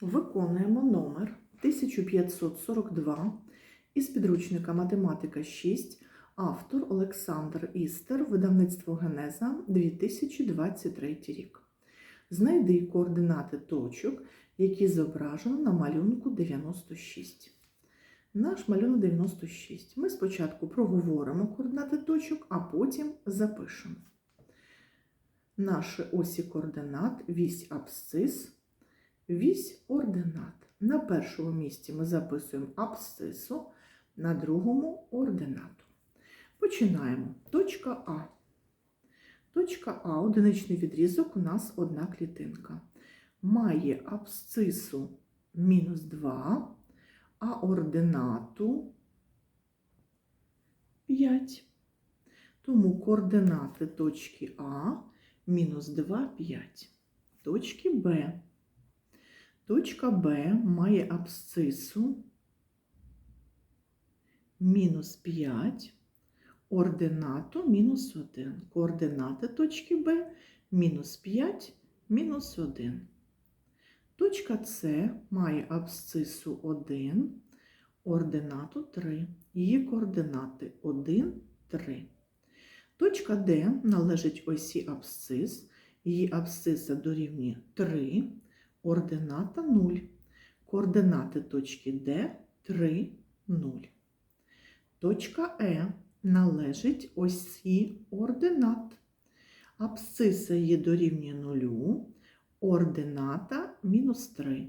Виконуємо номер 1542 із підручника Математика 6, автор Олександр Істер, видавництво Генеза 2023 рік. Знайди координати точок, які зображено на малюнку 96. Наш малюнок 96. Ми спочатку проговоримо координати точок, а потім запишемо. Наші осі координат, вісь абсцис, вісь ординат. На першому місці ми записуємо абсцису, на другому ординату. Починаємо. Точка А. Точка А, одиничний відрізок, у нас одна клітинка. Має абсцису мінус 2, а ординату 5. Тому координати точки А мінус 2, 5. Точки Б. Точка Б має абсцису мінус 5, ординату мінус 1. Координати точки Б мінус 5, мінус 1. Точка С має абсцису 1, ординату 3. Її координати 1, 3. Точка Д належить осі абсцис. Її абсциса дорівнює 3, ордината 0. Координати точки Д 3, 0. Точка Е належить осі ординат. Абсциса її дорівнює 0, ордината мінус 3.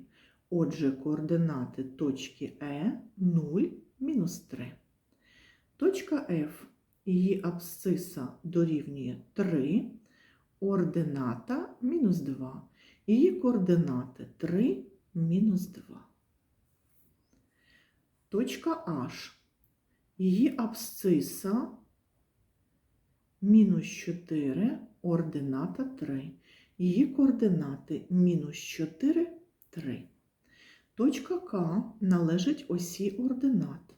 Отже, координати точки Е 0, мінус 3. Точка F. Її абсциса дорівнює 3, ордината мінус 2. Її координати 3, мінус 2. Точка H. Її абсциса мінус 4, ордината 3. Її координати мінус 4, 3. Точка К належить осі ординат.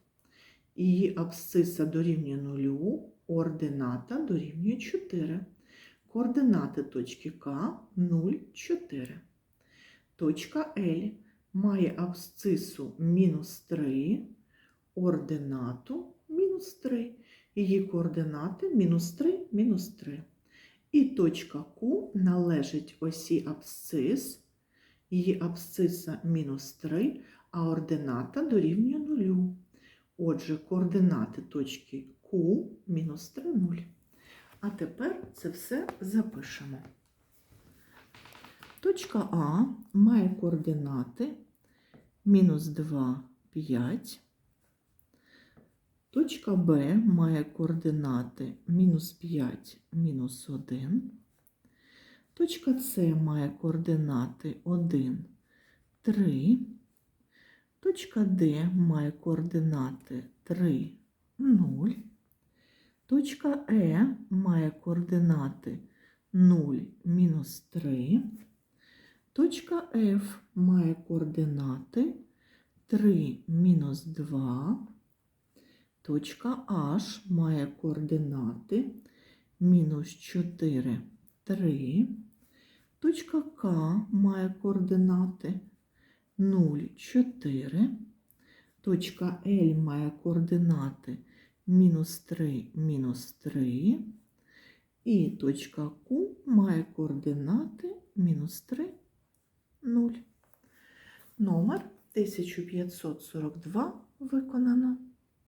Її абсциса дорівнює 0, ордината дорівнює 4. Координати точки К 0, 4. Точка Л має абсцису мінус 3, ординату мінус 3. Її координати мінус 3, мінус 3. І точка Q належить осі абсцис. Її абсциса мінус 3, а ордината дорівнює 0. Отже, координати точки Q мінус 3, 0. А тепер це все запишемо. Точка А має координати мінус 2, 5. Точка Б має координати мінус 5, мінус 1. Точка С має координати 1, 3. Точка Д має координати 3, 0. Точка Е має координати 0, мінус 3. Точка Ф має координати 3, мінус 2. Точка H має координати мінус 4, 3. Точка К має координати 0, 4. Точка L має координати мінус 3, мінус 3. І точка Q має координати мінус 3, 0. Номер 1542 виконано.